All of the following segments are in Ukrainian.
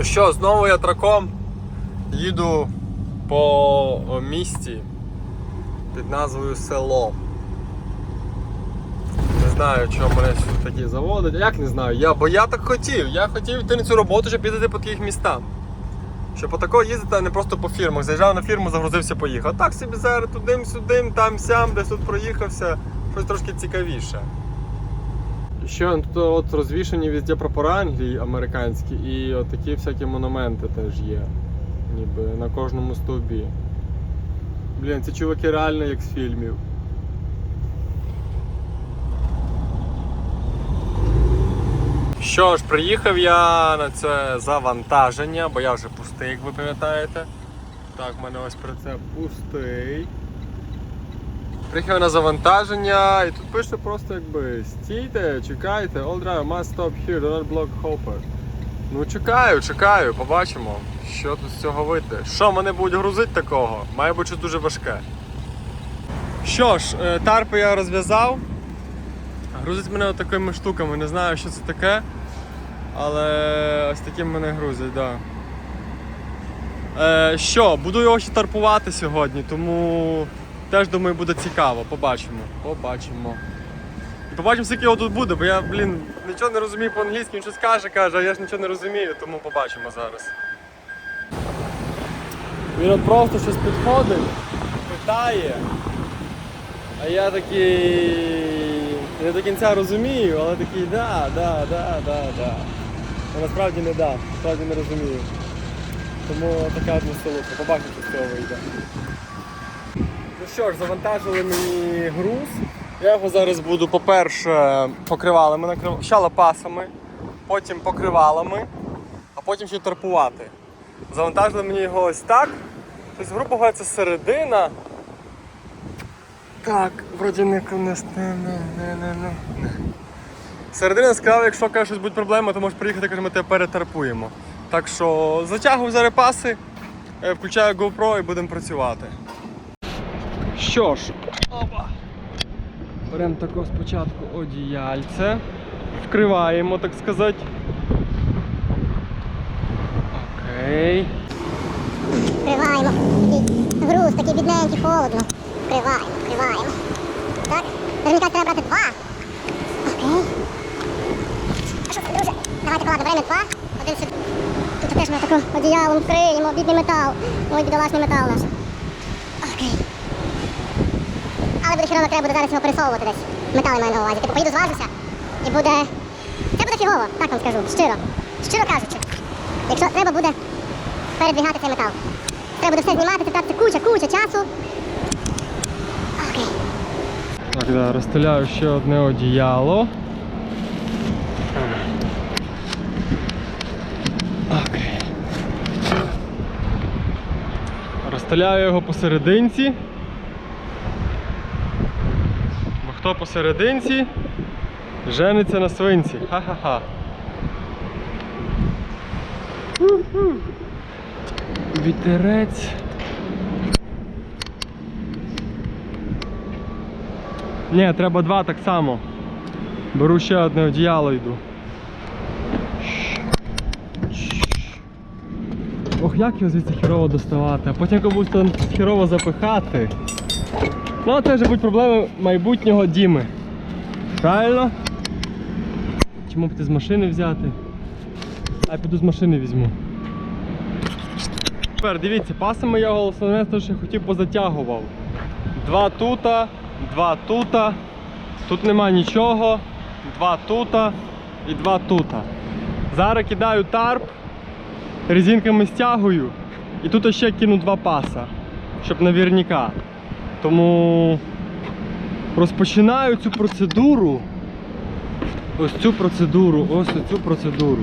Ну що, знову я траком їду по місті під назвою Село. Не знаю, чого мене такі заводить. Як не знаю? Я, бо я так хотів. Я хотів йти на цю роботу, щоб їздити по таких містах. Щоб отако їздити, а не просто по фірмах. Заїжджав на фірму, загрузився, поїхав. Так собі зараз тудим-сюдим, там сям, десь тут проїхався. Щось трошки цікавіше. Ще тут от розвішені везде прапори Англії американські і от такі всякі монументи теж є. Ніби на кожному стовбі. Блін, ці чуваки реально як з фільмів. Що ж, приїхав я на це завантаження, бо я вже пустий, як ви пам'ятаєте. Так, в мене ось прицеп пустий. Приїхав на завантаження і тут пише просто якби стійте, чекайте, all driver must stop here, do block hopper. Ну чекаю, чекаю, побачимо, що тут з цього вийде. Що мене будуть грузити такого? Має бути дуже важке. Що ж, е, тарпи я розв'язав. Грузить мене такими штуками, не знаю, що це таке. Але ось таким мене грузять, так. Да. Е, що, буду його ще тарпувати сьогодні, тому теж думаю буде цікаво. Побачимо. Побачимо. І побачимо, скільки його тут буде, бо я, блін, нічого не розумію по-англійськи, він щось каже, каже, а я ж нічого не розумію, тому побачимо зараз. Він от просто щось підходить, питає. А я такий не до кінця розумію, але такий да, да, да, да, да. А насправді не да, насправді не розумію. Тому така от веселуха. Побачимо, що з цього вийде. Що ж, завантажили мені груз. Я його зараз буду, по-перше, покривалами накрив... ще лопасами, потім покривалами, а потім ще тарпувати. Завантажили мені його ось так. Тобто, грубо говоря, це середина. Так, вроді не не, не, не, не, не. Середина сказала, якщо каже, щось буде проблема, то можеш приїхати, каже, ми тебе перетарпуємо. Так що затягую зараз паси, е, включаю GoPro і будемо працювати. Що ж, опа. Беремо тако спочатку одіяльце, вкриваємо, так сказати. Окей. Вкриваємо. Груз, такий бідненький, холодно. Вкриваємо, вкриваємо. Так. Наверняка треба брати два. Окей. А що це, друже? Давайте, ладно, беремо два. Один сюди. Тут теж ми тако одіялом вкриємо, бідний метал. Ой, бідолашний метал наш. Окей. Але буде хірово, треба буде зараз його пересовувати десь. Метали маю на увазі. Типу поїду зважуся і буде. Це буде фігово, так вам скажу, щиро. Щиро кажучи. Якщо треба буде передвігати цей метал. Треба буде все знімати, це куча, куча часу. Окей. Так, да, розстеляю ще одне одіяло. Окей. Розстеляю його посерединці. Бо хто посерединці, жениться на свинці. Ха-ха-ха. Вітерець. Ні, треба два так само. Беру ще одне одіяло йду. Ох, як його звідси хірово доставати, а потім комусь там хірово запихати. Ну, це вже будуть проблеми майбутнього Діми. Правильно? Чому б ти з машини взяти? А я піду з машини візьму. Тепер дивіться, пасами я голосовне, те, що я хотів позатягував. Два тута, два тута. Тут нема нічого. Два тута і два тута. Зараз кидаю тарп, резинками стягую і тут ще кину два паса, щоб наверняка. Тому розпочинаю цю процедуру. Ось цю процедуру, ось цю процедуру.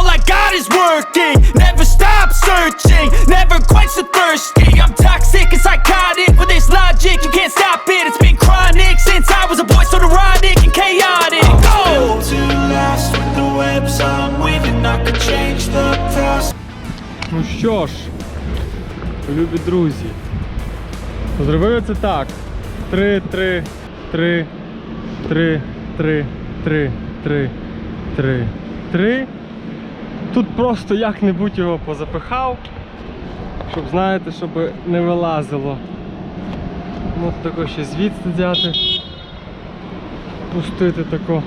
all I got is working Never stop searching, never quite so thirsty I'm toxic and psychotic, with this logic you can't stop it It's been chronic since I was a boy, so neurotic and chaotic Go! to last with the webs I'm weaving, I could change the past Ну що ж, любі друзі, зробили це так. 3, 3, 3, 3, 3, 3, 3, 3, 3. Тут просто як-небудь його позапихав, щоб, знаєте, щоб не вилазило. Ну, тако ще звідси взяти, пустити тако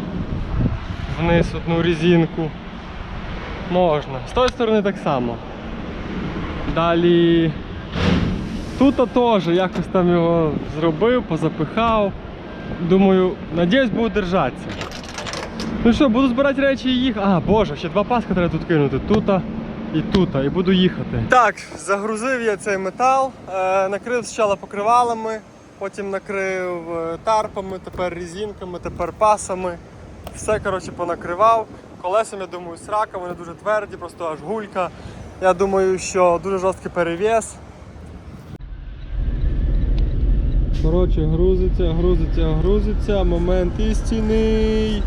вниз одну резинку. Можна. З тої сторони так само. Далі тут теж якось там його зробив, позапихав. Думаю, надіюсь, буду держатися. Ну що, буду збирати речі і їх. А, боже, ще два паска треба тут кинути. Тута і тута, і буду їхати. Так, загрузив я цей метал, е, накрив спочатку покривалами, потім накрив е, тарпами, тепер резинками, тепер пасами. Все коротше понакривав. Колесом, я думаю, срака, вони дуже тверді, просто аж гулька. Я думаю, що дуже жорсткий перевес. Коротше, грузиться, грузиться, грузиться. Момент істинний.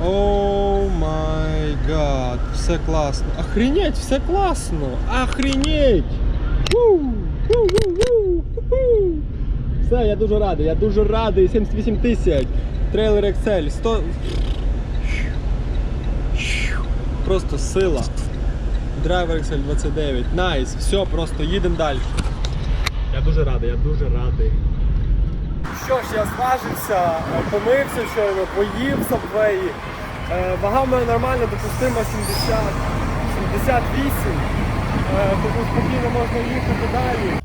О май гад, все класно. Охренеть, все класно. Охренеть. Все, я дуже радий, я дуже радий. 78 тисяч. Трейлер Excel. 100... Просто сила. Драйвер Excel 29. Найс. Все, просто їдемо далі. Я дуже радий, я дуже радий. Що ж, я зважився, е, помився щойно, поїв сабвеї. Е, Вага в мене нормальна, допустима 70, 78. Е, Тому спокійно можна їхати далі.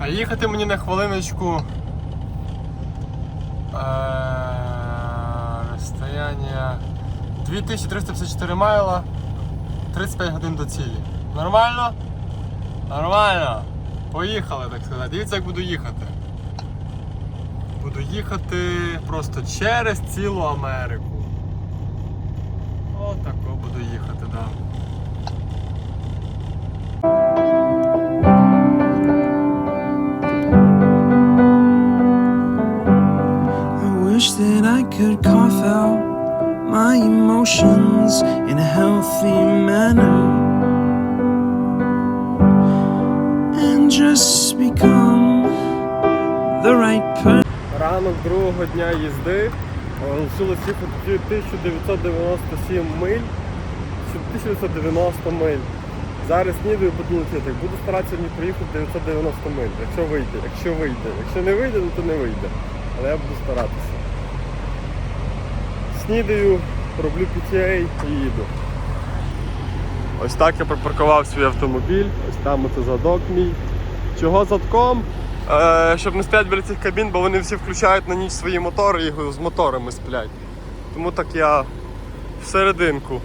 А їхати мені на хвилиночку. Розстояння 2354 майла, 35 годин до цілі. Нормально? Нормально. Поїхали, так сказати. Дивіться, як буду їхати. Буду їхати просто через цілу Америку. Отако буду їхати, так. Да. Emotions in a healthy manner and just become the right person. Ранок другого дня їзди. Лишилось 1997 миль. 1990 миль. Зараз снідаю буду летіти. Буду старатися сьогодні проїхати 990 миль. Якщо вийде, якщо вийде. Якщо не вийде, ну то не вийде. Але я буду старатися. Снідаю, роблю PTA і їду. Ось так я припаркував свій автомобіль. Ось там оце задок мій. Чого задком? Е, щоб не сплять біля цих кабін, бо вони всі включають на ніч свої мотори і з моторами сплять. Тому так я всерединку.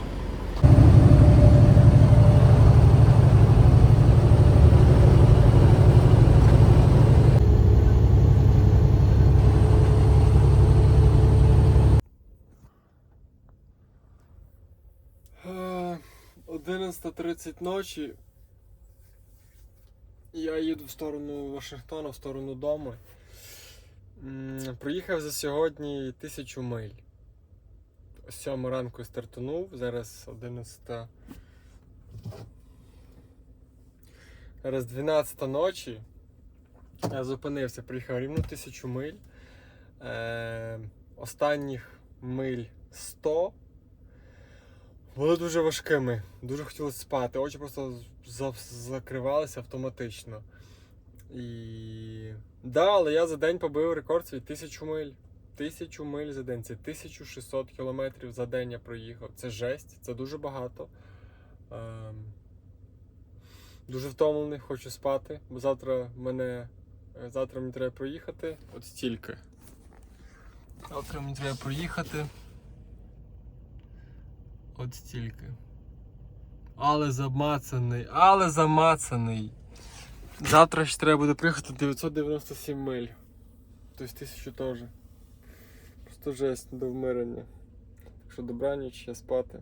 Е, 11.30 ночі. Я їду в сторону Вашингтона, в сторону дому. М, Проїхав за сьогодні тисячу миль. О 7 ранку стартанув, зараз 11. Зараз 12 ночі. Я зупинився, приїхав рівно тисячу миль. Е, останніх миль 100 були дуже важкими. Дуже хотілося спати. Очі просто закривалися автоматично. І. Да, але я за день побив рекорд свій тисячу миль. Тисячу миль за день. Це 1600 кілометрів за день я проїхав. Це жесть, це дуже багато. Ем... Дуже втомлений, хочу спати, бо завтра мене. е, Завтра мені треба проїхати. От стільки. Завтра мені треба проїхати. От стільки. Але замацаний, але замацаний. Завтра ще треба буде приїхати 997 миль. Тобто тисячу теж. Просто жесть до вмирання. Так що добраніч, я спати.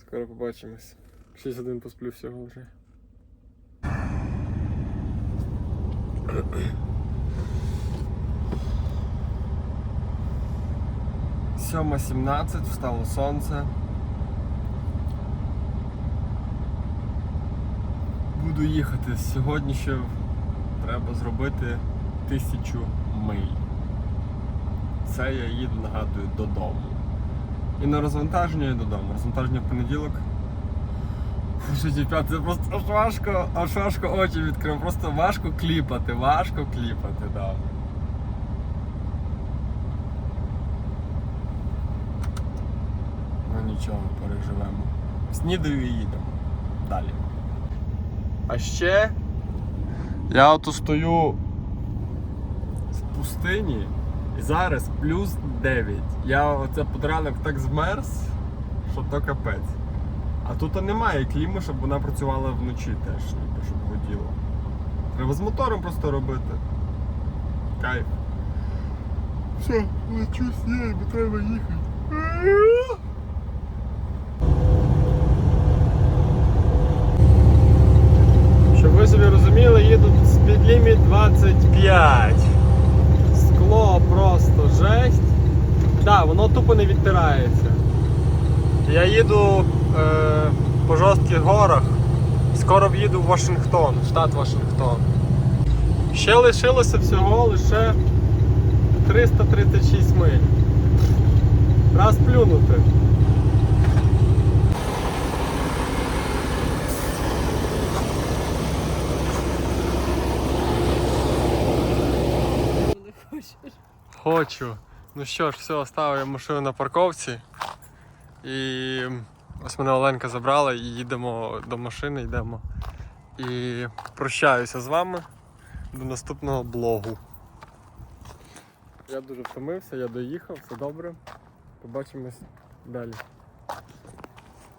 Скоро побачимось. 6 годин посплю всього вже. Сьома 17, встало сонце. Буду їхати. Сьогодні ще треба зробити тисячу миль. Це я їду, нагадую, додому. І на розвантаження і додому. Розвантаження в понеділок. Що це просто аж важко, аж важко очі відкрив. Просто важко кліпати, важко кліпати, да. Ну нічого, переживемо. Снідаю і їдемо. Далі. А ще я ото стою в пустині і зараз плюс 9. Я оце під ранок так змерз, що то капець. А тут немає кліми, щоб вона працювала вночі теж, ніби, щоб воділа. Треба з мотором просто робити. Кайф. Все, лечу сніг, бо треба їхати. Щоб ви собі розуміли, їду спідліміт 25. Скло просто жесть. Так, да, воно тупо не відтирається. Я їду е, по жорстких горах. Скоро в'їду в Вашингтон, штат Вашингтон. Ще лишилося всього лише 336 миль. Раз плюнути. Хочу. Ну що ж, все, оставив машину на парковці. І ось мене Оленка забрала і їдемо до машини, йдемо. І прощаюся з вами до наступного блогу. Я дуже втомився, я доїхав, все добре. Побачимось далі.